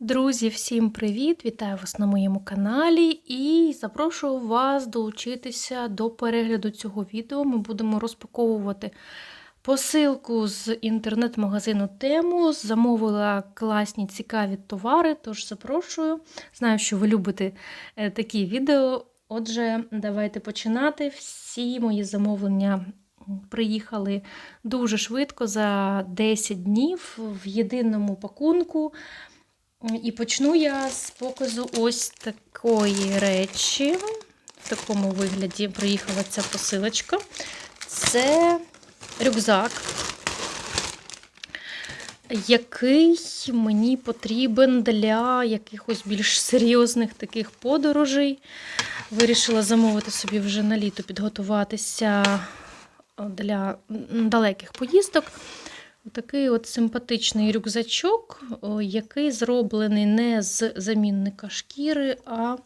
Друзі, всім привіт! Вітаю вас на моєму каналі і запрошую вас долучитися до перегляду цього відео. Ми будемо розпаковувати посилку з інтернет-магазину Тему. Замовила класні цікаві товари, тож запрошую. Знаю, що ви любите е, такі відео. Отже, давайте починати. Всі мої замовлення приїхали дуже швидко за 10 днів в єдиному пакунку. І почну я з показу ось такої речі. В такому вигляді приїхала ця посилочка. Це рюкзак, який мені потрібен для якихось більш серйозних таких подорожей. Вирішила замовити собі вже на літо підготуватися для далеких поїздок. Такий от симпатичний рюкзачок, який зроблений не з замінника шкіри, а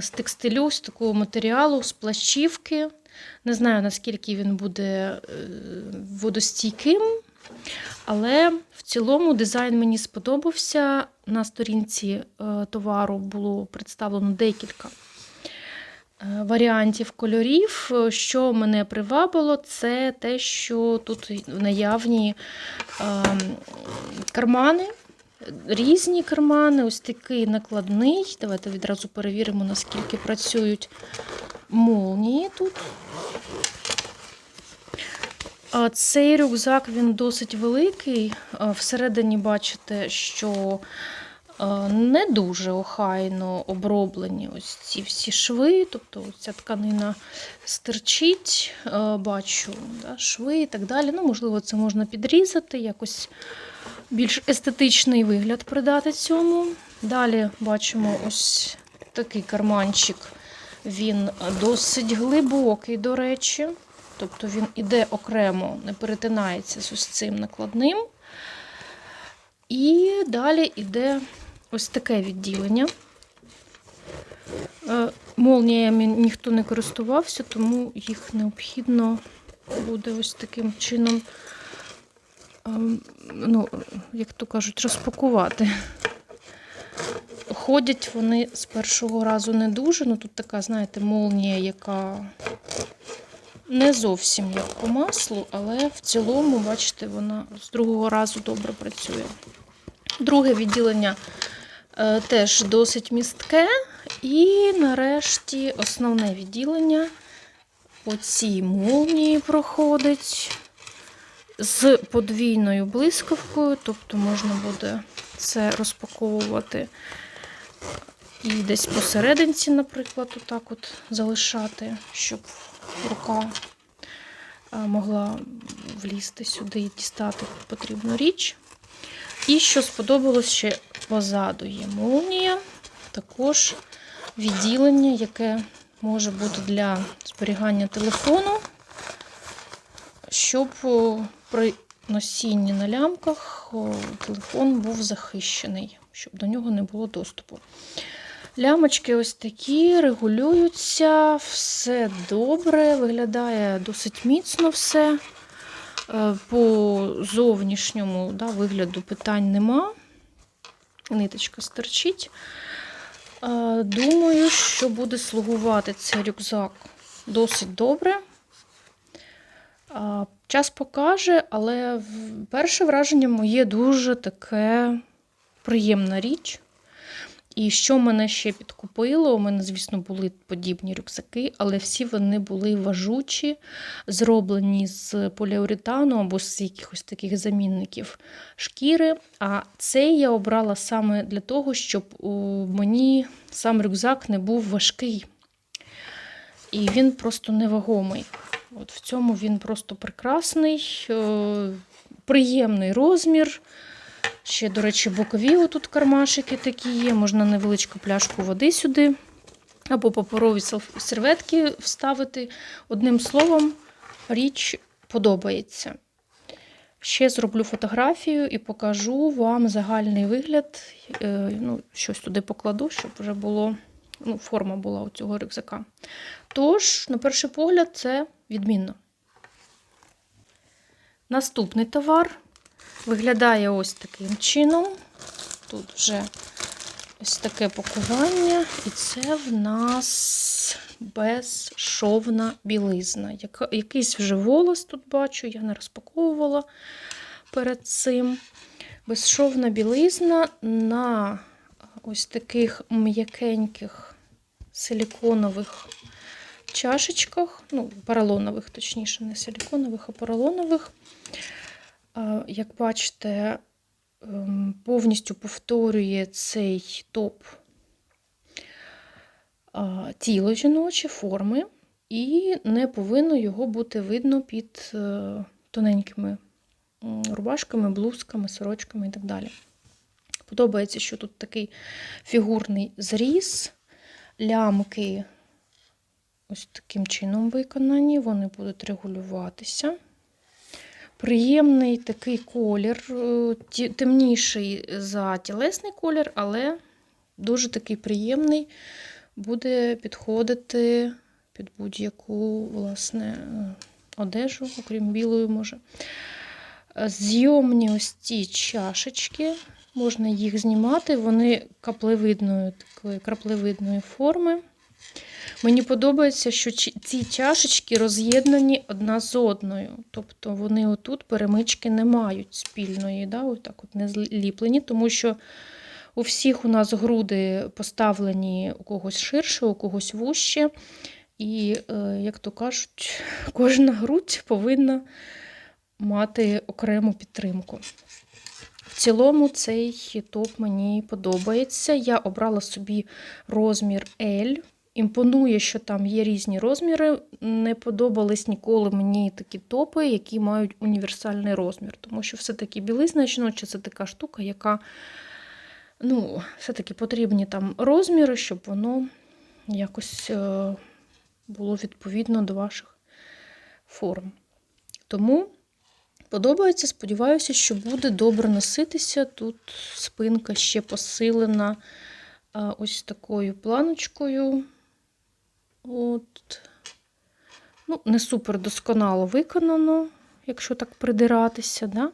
з текстилю, з такого матеріалу, з плащівки. Не знаю, наскільки він буде водостійким, але в цілому дизайн мені сподобався. На сторінці товару було представлено декілька варіантів кольорів. Що мене привабило, це те, що тут наявні кармани, різні кармани, ось такий накладний. Давайте відразу перевіримо, наскільки працюють молнії тут. Цей рюкзак він досить великий. Всередині бачите, що не дуже охайно оброблені ось ці всі шви, тобто ця тканина стирчить, бачу да, шви і так далі. Ну, Можливо, це можна підрізати, якось більш естетичний вигляд придати цьому. Далі бачимо ось такий карманчик, він досить глибокий, до речі. Тобто він іде окремо, не перетинається з ось цим накладним. І далі йде ось таке відділення. Молніями ніхто не користувався, тому їх необхідно буде ось таким чином, ну, як то кажуть, розпакувати. Ходять вони з першого разу не дуже, ну тут така, знаєте, молнія, яка не зовсім як по маслу, але в цілому, бачите, вона з другого разу добре працює. Друге відділення е, теж досить містке. І нарешті основне відділення по цій молнії проходить з подвійною блискавкою, тобто можна буде це розпаковувати і десь посерединці, наприклад, отак от залишати, щоб рука могла влізти сюди і дістати потрібну річ. І що сподобалось ще позаду є молнія, також відділення, яке може бути для зберігання телефону, щоб при носінні на лямках телефон був захищений, щоб до нього не було доступу. Лямочки ось такі, регулюються, все добре, виглядає досить міцно все. По зовнішньому да, вигляду питань нема. Ниточка стерчить. Думаю, що буде слугувати цей рюкзак досить добре. Час покаже, але перше враження моє дуже таке приємна річ. І що мене ще підкупило, у мене, звісно, були подібні рюкзаки, але всі вони були важучі, зроблені з поліуретану або з якихось таких замінників шкіри. А цей я обрала саме для того, щоб у мені сам рюкзак не був важкий. І він просто невагомий. От В цьому він просто прекрасний, приємний розмір. Ще, до речі, бокові отут кармашики такі є. Можна невеличку пляшку води сюди, або паперові серветки вставити. Одним словом, річ подобається. Ще зроблю фотографію і покажу вам загальний вигляд. Ну, Щось туди покладу, щоб вже було, ну, форма була у цього рюкзака. Тож, на перший погляд, це відмінно. Наступний товар. Виглядає ось таким чином. Тут вже ось таке пакування, і це в нас безшовна білизна. Якийсь вже волос тут бачу, я не розпаковувала перед цим. Безшовна білизна на ось таких м'якеньких силіконових чашечках, ну, поролонових, точніше, не силіконових, а поролонових. Як бачите, ем, повністю повторює цей топ тіло жіноче, форми, і не повинно його бути видно під е, тоненькими рубашками, блузками, сорочками і так далі. Подобається, що тут такий фігурний зріз, лямки ось таким чином виконані, вони будуть регулюватися. Приємний такий колір, е, темніший за тілесний колір, але дуже такий приємний, буде підходити під будь-яку власне е, одежу, окрім білої, може. Зйомні ось ці чашечки, можна їх знімати, вони каплевидної, такої краплевидної форми. Мені подобається, що ці чашечки роз'єднані одна з одною. Тобто вони отут перемички не мають спільної, да, отак от не зліплені, тому що у всіх у нас груди поставлені у когось ширше, у когось вужче. І, е, як то кажуть, кожна грудь повинна мати окрему підтримку. В цілому цей топ мені подобається. Я обрала собі розмір L. Імпонує, що там є різні розміри. Не подобались ніколи мені такі топи, які мають універсальний розмір. Тому що все-таки білизна жіноча це така штука, яка ну, все-таки потрібні там розміри, щоб воно якось е, було відповідно до ваших форм. Тому подобається, сподіваюся, що буде добре носитися. Тут спинка ще посилена ось такою планочкою. От. Ну, не супер досконало виконано, якщо так придиратися, да?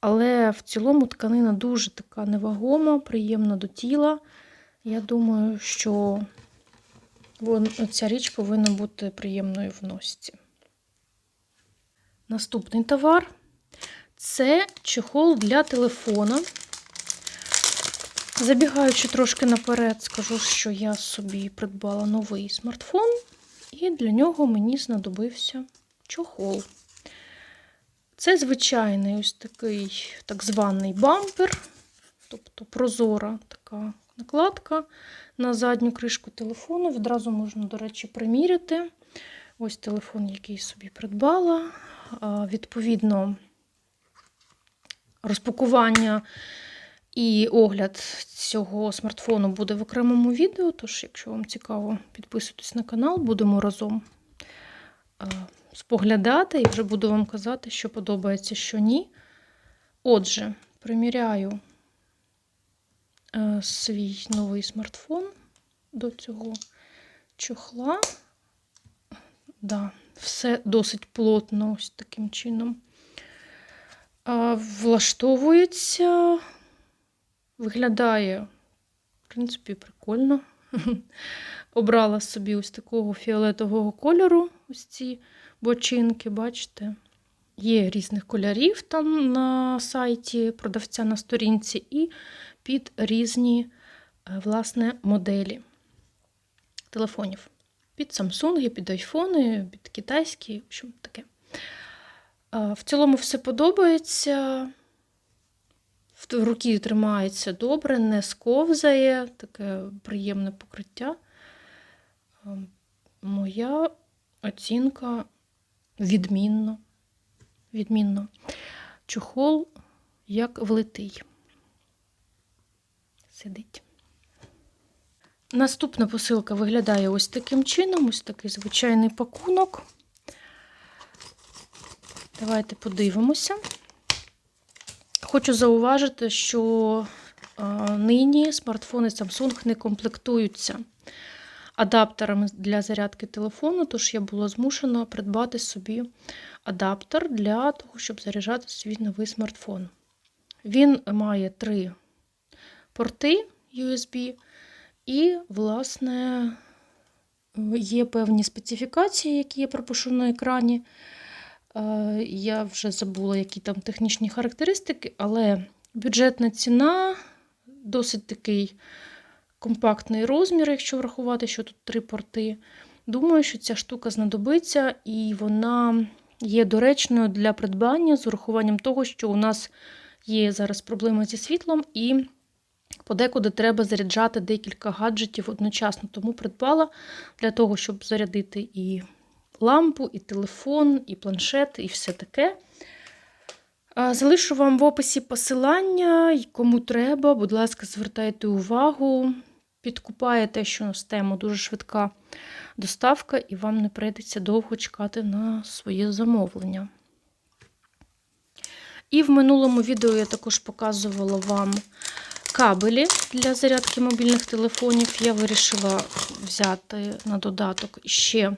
але в цілому тканина дуже така невагома, приємна до тіла. Я думаю, що ця річ повинна бути приємною в носці. Наступний товар це чехол для телефона. Забігаючи трошки наперед, скажу, що я собі придбала новий смартфон, і для нього мені знадобився чохол. Це звичайний ось такий так званий бампер, тобто прозора така накладка на задню кришку телефону. Відразу можна, до речі, приміряти. Ось телефон, який собі придбала. Відповідно, розпакування і огляд цього смартфону буде в окремому відео. Тож, якщо вам цікаво, підписуйтесь на канал, будемо разом споглядати і вже буду вам казати, що подобається, що ні. Отже, приміряю е, свій новий смартфон до цього чохла. Да, все досить плотно, ось таким чином. Влаштовується, виглядає, в принципі, прикольно. Обрала собі ось такого фіолетового кольору, ось ці бочинки, бачите. Є різних кольорів там на сайті продавця на сторінці, і під різні, е, власне, моделі телефонів. Під Samsung, під айфони, під китайські, в общем, таке. В цілому все подобається. В руки тримається добре, не сковзає, таке приємне покриття. Моя оцінка відмінно. Відмінно. Чохол як влитий. Сидить. Наступна посилка виглядає ось таким чином, ось такий звичайний пакунок. Давайте подивимося. Хочу зауважити, що а, нині смартфони Samsung не комплектуються адаптерами для зарядки телефону, тож я була змушена придбати собі адаптер для того, щоб заряджати свій новий смартфон. Він має три порти USB, і, власне, є певні специфікації, які я пропишу на екрані. Я вже забула, які там технічні характеристики, але бюджетна ціна, досить такий компактний розмір, якщо врахувати, що тут три порти. Думаю, що ця штука знадобиться, і вона є доречною для придбання з урахуванням того, що у нас є зараз проблеми зі світлом, і подекуди треба заряджати декілька гаджетів одночасно. Тому придбала для того, щоб зарядити і лампу, і телефон, і планшет, і все таке. Залишу вам в описі посилання, кому треба, будь ласка, звертайте увагу, підкупаєте, що з тему дуже швидка доставка, і вам не прийдеться довго чекати на своє замовлення. І в минулому відео я також показувала вам кабелі для зарядки мобільних телефонів. Я вирішила взяти на додаток ще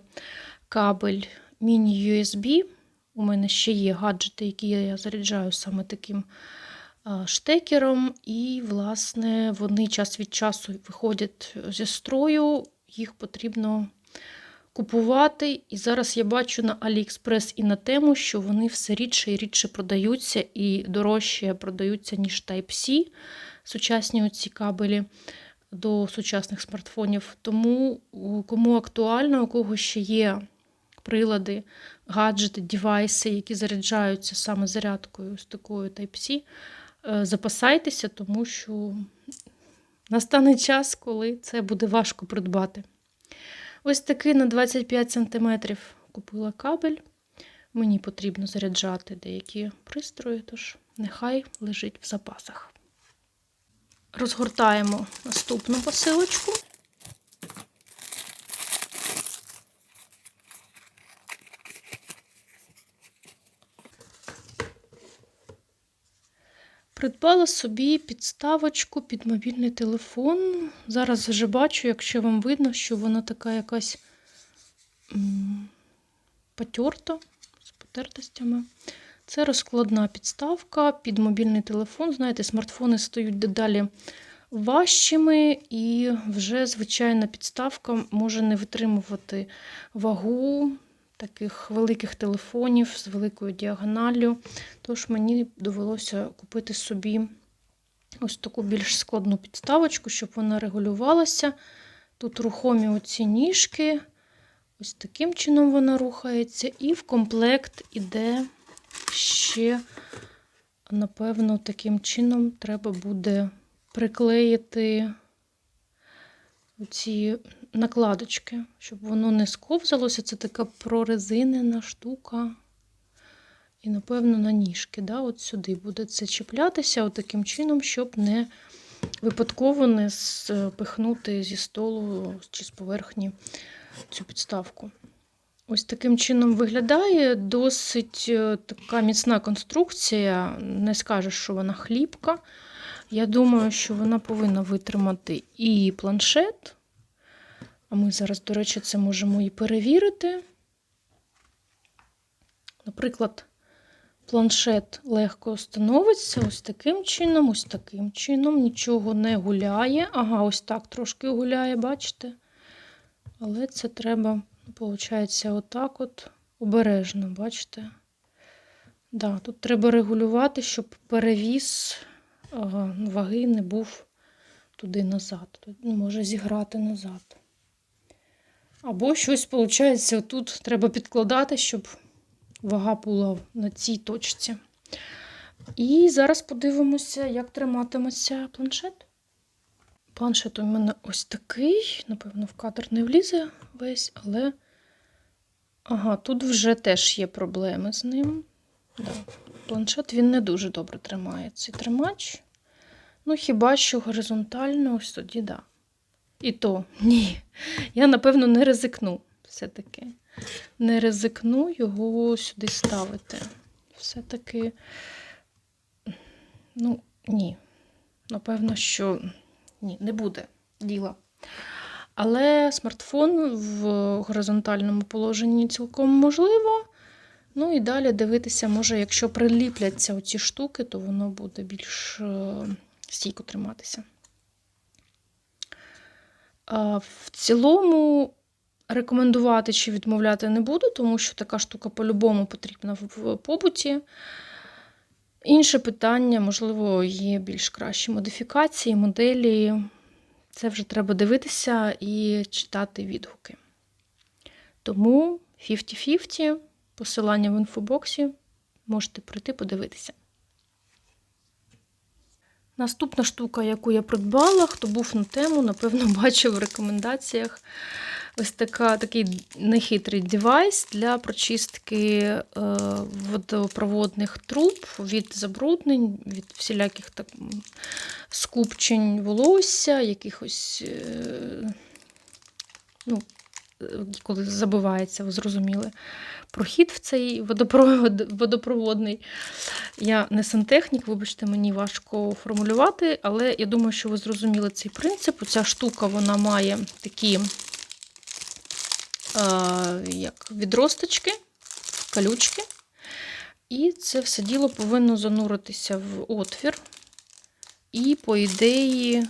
кабель міні-USB. У мене ще є гаджети, які я заряджаю саме таким штекером, і, власне, вони час від часу виходять зі строю, їх потрібно купувати. І зараз я бачу на AliExpress і на тему, що вони все рідше і рідше продаються і дорожче продаються, ніж Type-C, сучасні оці кабелі до сучасних смартфонів. Тому кому актуально, у кого ще є прилади, гаджети, девайси, які заряджаються саме зарядкою з такою Type-C, е, запасайтеся, тому що настане час, коли це буде важко придбати. Ось такий на 25 см купила кабель. Мені потрібно заряджати деякі пристрої, тож нехай лежить в запасах. Розгортаємо наступну посилочку. Придбала собі підставочку під мобільний телефон. Зараз вже бачу, якщо вам видно, що вона така якась потерта з потертостями. Це розкладна підставка під мобільний телефон. Знаєте, смартфони стають дедалі важчими, і вже звичайна підставка може не витримувати вагу таких великих телефонів з великою діагоналлю. Тож мені довелося купити собі ось таку більш складну підставочку, щоб вона регулювалася. Тут рухомі оці ніжки. Ось таким чином вона рухається. І в комплект іде ще, напевно, таким чином треба буде приклеїти ці накладочки, щоб воно не сковзалося. Це така прорезинена штука. І, напевно, на ніжки. Да? От сюди буде це чіплятися от таким чином, щоб не випадково не спихнути зі столу чи з поверхні цю підставку. Ось таким чином виглядає досить е, така міцна конструкція. Не скажеш, що вона хлібка. Я думаю, що вона повинна витримати і планшет. А ми зараз, до речі, це можемо і перевірити. Наприклад, планшет легко становиться ось таким чином, ось таким чином, нічого не гуляє. Ага, ось так трошки гуляє, бачите? Але це треба, виходить, отак от обережно, бачите? Да, тут треба регулювати, щоб перевіз ваги не був туди назад. Тут може зіграти назад. Або щось, виходить, тут треба підкладати, щоб вага була на цій точці. І зараз подивимося, як триматиметься планшет. Планшет у мене ось такий, напевно, в кадр не влізе весь, але. Ага, тут вже теж є проблеми з ним. Да. Планшет він не дуже добре тримає цей тримач. Ну, хіба що горизонтально, ось тоді, да. І то ні. Я, напевно, не ризикну все-таки. Не ризикну його сюди ставити. Все-таки, ну, ні. Напевно, що ні, не буде діла. Але смартфон в горизонтальному положенні цілком можливо. Ну і далі дивитися, може, якщо приліпляться оці штуки, то воно буде більш е, стійко триматися. В цілому рекомендувати чи відмовляти не буду, тому що така штука по-любому потрібна в побуті. Інше питання, можливо, є більш кращі модифікації, моделі. Це вже треба дивитися і читати відгуки. Тому 50-50, посилання в інфобоксі, можете прийти подивитися. Наступна штука, яку я придбала, хто був на тему, напевно, бачив в рекомендаціях. Ось така, такий нехитрий девайс для прочистки е, водопроводних труб від забруднень, від всіляких так, скупчень волосся, якихось, е, ну, коли забивається, ви зрозуміли, прохід в цей водопровод, водопроводний. Я не сантехнік, вибачте, мені важко формулювати, але я думаю, що ви зрозуміли цей принцип. Ця штука вона має такі е, як відросточки, колючки. І це все діло повинно зануритися в отвір. І, по ідеї,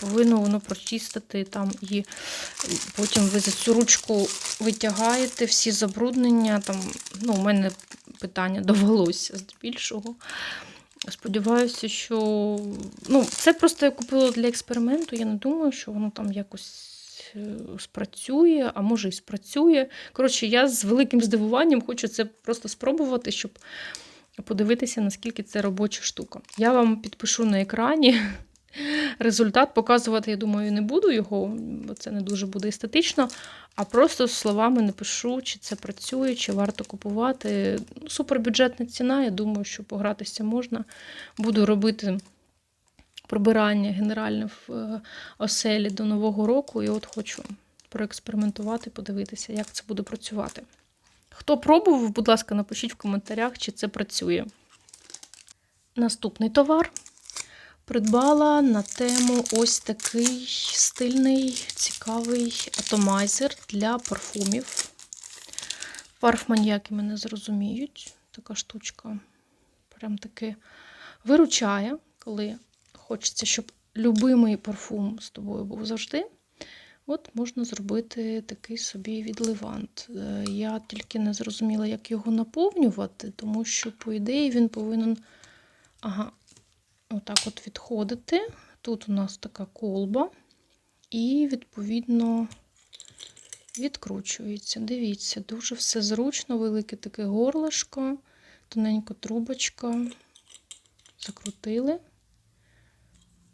повинно воно прочистити там і потім ви за цю ручку витягаєте всі забруднення. Там, ну, у мене питання до волосся здебільшого. Сподіваюся, що ну, це просто я купила для експерименту. Я не думаю, що воно там якось е, спрацює, а може і спрацює. Коротше, я з великим здивуванням хочу це просто спробувати, щоб подивитися, наскільки це робоча штука. Я вам підпишу на екрані. Результат показувати, я думаю, не буду його, бо це не дуже буде естетично. А просто словами напишу, чи це працює, чи варто купувати. Ну, Супербюджетна ціна, я думаю, що погратися можна. Буду робити прибирання генеральне в е, оселі до Нового року, і от хочу проекспериментувати, подивитися, як це буде працювати. Хто пробував, будь ласка, напишіть в коментарях, чи це працює. Наступний товар придбала на тему ось такий стильний, цікавий атомайзер для парфумів. Парфманіяки мене зрозуміють. Така штучка прям таки виручає, коли хочеться, щоб любимий парфум з тобою був завжди. От можна зробити такий собі відливант. Е, Я тільки не зрозуміла, як його наповнювати, тому що, по ідеї, він повинен. Ага, отак от відходити. Тут у нас така колба, і, відповідно, відкручується. Дивіться, дуже все зручно, велике таке горлишко, тоненька трубочка. Закрутили,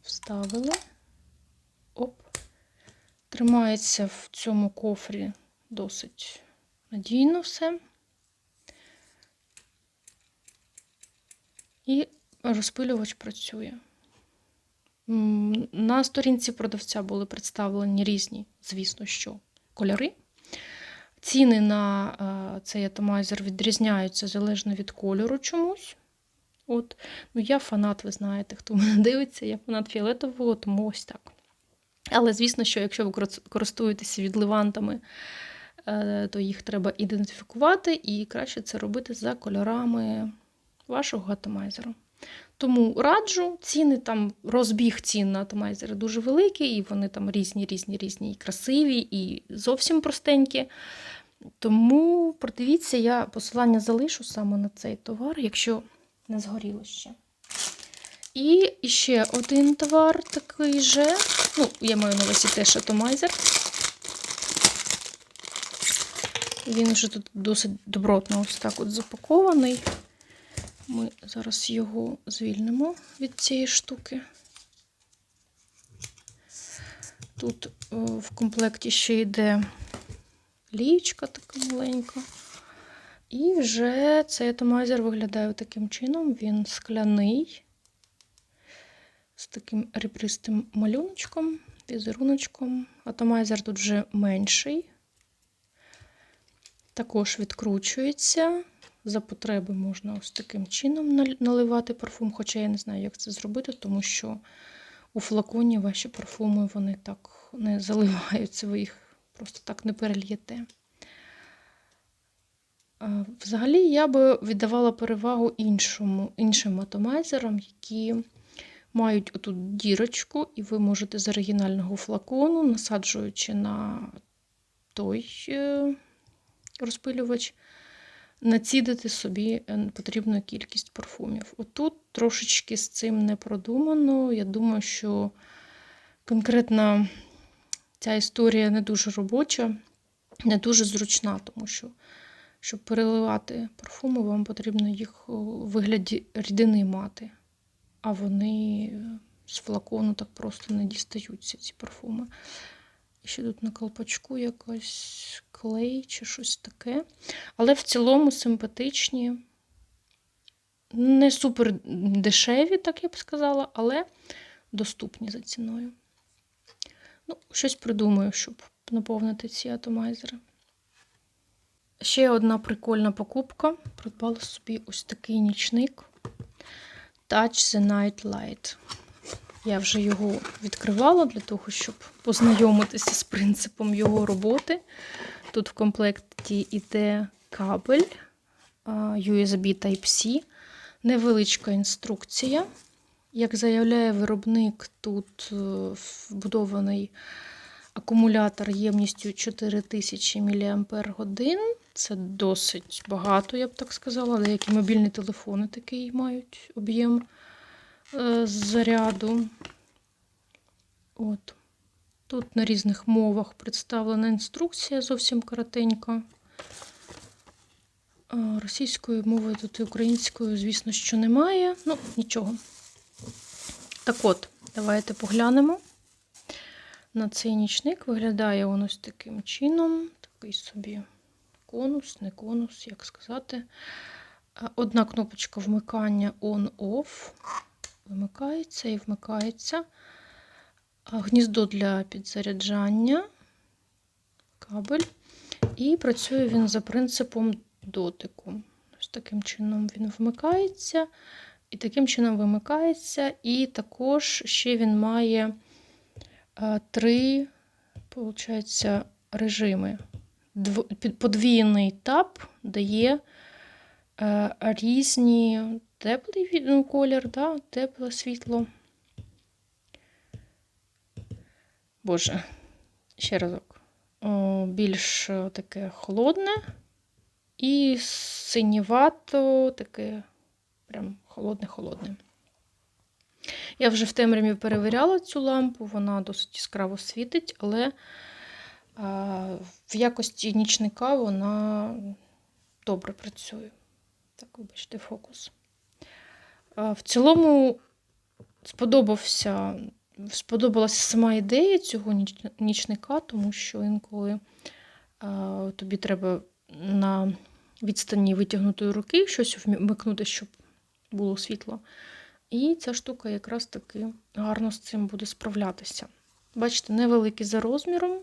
вставили. Оп. Тримається в цьому кофрі досить надійно все. І розпилювач працює. На сторінці продавця були представлені різні, звісно, що кольори. Ціни на е, цей атомайзер відрізняються залежно від кольору чомусь. От. Ну, я фанат, ви знаєте, хто мене дивиться, я фанат фіолетового, тому ось так. Але, звісно, що якщо ви користуєтеся відливантами, е, то їх треба ідентифікувати, і краще це робити за кольорами вашого атомайзеру. Тому раджу, ціни там, розбіг цін на атомайзери дуже великий, і вони там різні, різні, різні, і красиві, і зовсім простенькі. Тому продивіться, я посилання залишу саме на цей товар, якщо не згоріло ще. І ще один товар такий же. Ну, я маю на увазі теж атомайзер. Він вже тут досить добротно ось так от запакований. Ми зараз його звільнимо від цієї штуки. Тут о, в комплекті ще йде лієчка така маленька. І вже цей атомайзер виглядає таким чином. Він скляний, з таким ребристим малюночком, візеруночком. Атомайзер тут вже менший. Також відкручується. За потреби можна ось таким чином наливати парфум, хоча я не знаю, як це зробити, тому що у флаконі ваші парфуми вони так не заливаються, ви їх просто так не перельєте. Взагалі, я би віддавала перевагу іншому, іншим атомайзерам, які мають отут дірочку, і ви можете з оригінального флакону, насаджуючи на той е, розпилювач, націдити собі е, потрібну кількість парфумів. Отут трошечки з цим не продумано. Я думаю, що конкретно ця історія не дуже робоча, не дуже зручна, тому що, щоб переливати парфуми, вам потрібно їх у вигляді рідини мати. А вони з флакону так просто не дістаються, ці парфуми. Ще тут на колпачку якось клей чи щось таке. Але в цілому симпатичні. Не супер дешеві, так я б сказала, але доступні за ціною. Ну, щось придумаю, щоб наповнити ці атомайзери. Ще одна прикольна покупка. Придбала собі ось такий нічник Touch the Night Light. Я вже його відкривала для того, щоб познайомитися з принципом його роботи. Тут в комплекті йде кабель USB Type-C, невеличка інструкція. Як заявляє виробник, тут е, вбудований акумулятор ємністю 4000 мАч. Це досить багато, я б так сказала. Деякі мобільні телефони такий мають об'єм е, заряду. От. Тут на різних мовах представлена інструкція, зовсім коротенька. А, Російською мовою тут і українською, звісно, що немає. Ну, нічого. Так от, давайте поглянемо. На цей нічник виглядає він ось таким чином. Такий собі конус, не конус, як сказати. Одна кнопочка вмикання on-off. Вимикається і вмикається. Гніздо для підзаряджання, кабель. І працює він за принципом дотику. Ось таким чином він вмикається. І таким чином вимикається. І також ще він має три, виходить, режими. Подвійний тап дає е, різні теплий ну, колір, да? тепле світло. Боже, ще разок. О, більш е, таке холодне і синівато таке прям холодне-холодне. Я вже в темряві перевіряла цю лампу, вона досить яскраво світить, але а, в якості нічника вона добре працює. Так, вибачте, фокус. В цілому сподобався, сподобалася сама ідея цього нічника, тому що інколи тобі треба на відстані витягнутої руки щось вмикнути, щоб було світло. І ця штука якраз таки гарно з цим буде справлятися. Бачите, невеликий за розміром,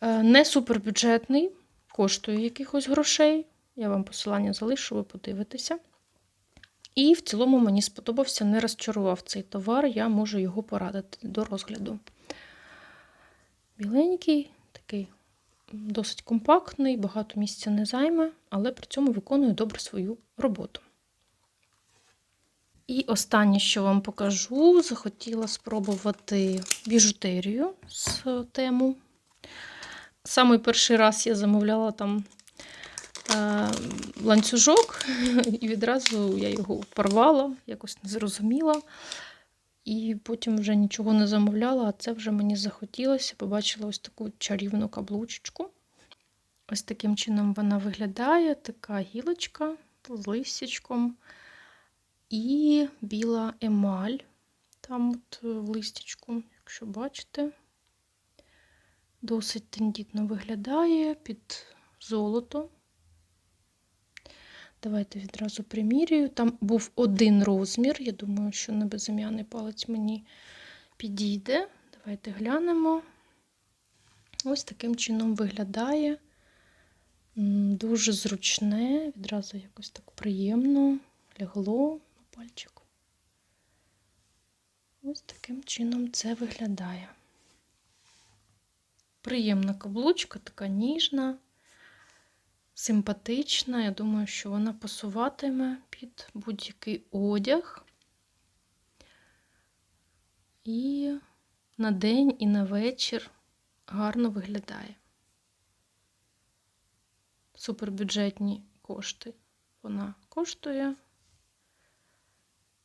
е, не супербюджетний, коштує якихось грошей. Я вам посилання залишу, ви подивитеся. І в цілому мені сподобався, не розчарував цей товар, я можу його порадити до розгляду. Біленький, такий досить компактний, багато місця не займе, але при цьому виконує добре свою роботу. І останнє, що вам покажу, захотіла спробувати біжутерію з тему. Самий перший раз я замовляла там ланцюжок, і відразу я його порвала, якось не зрозуміла. І потім вже нічого не замовляла, а це вже мені захотілося. Побачила ось таку чарівну каблучечку. Ось таким чином вона виглядає, така гілочка з листячком. І біла емаль, там от е, в листячку, якщо бачите, досить тендітно виглядає під золото. Давайте відразу примірюю. Там був один розмір. Я думаю, що на безім'яний палець мені підійде. Давайте глянемо. Ось таким чином виглядає. Дуже зручне, відразу якось так приємно лягло на пальчик. Ось таким чином це виглядає. Приємна каблучка, така ніжна, симпатична. Я думаю, що вона пасуватиме під будь-який одяг. І на день, і на вечір гарно виглядає. Супербюджетні кошти вона коштує.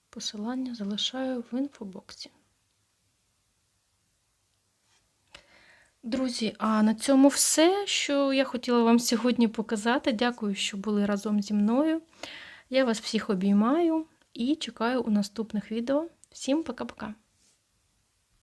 Посилання залишаю в інфобоксі. Друзі, а на цьому все, що я хотіла вам сьогодні показати. Дякую, що були разом зі мною. Я вас всіх обіймаю і чекаю у наступних відео. Всім пока-пока!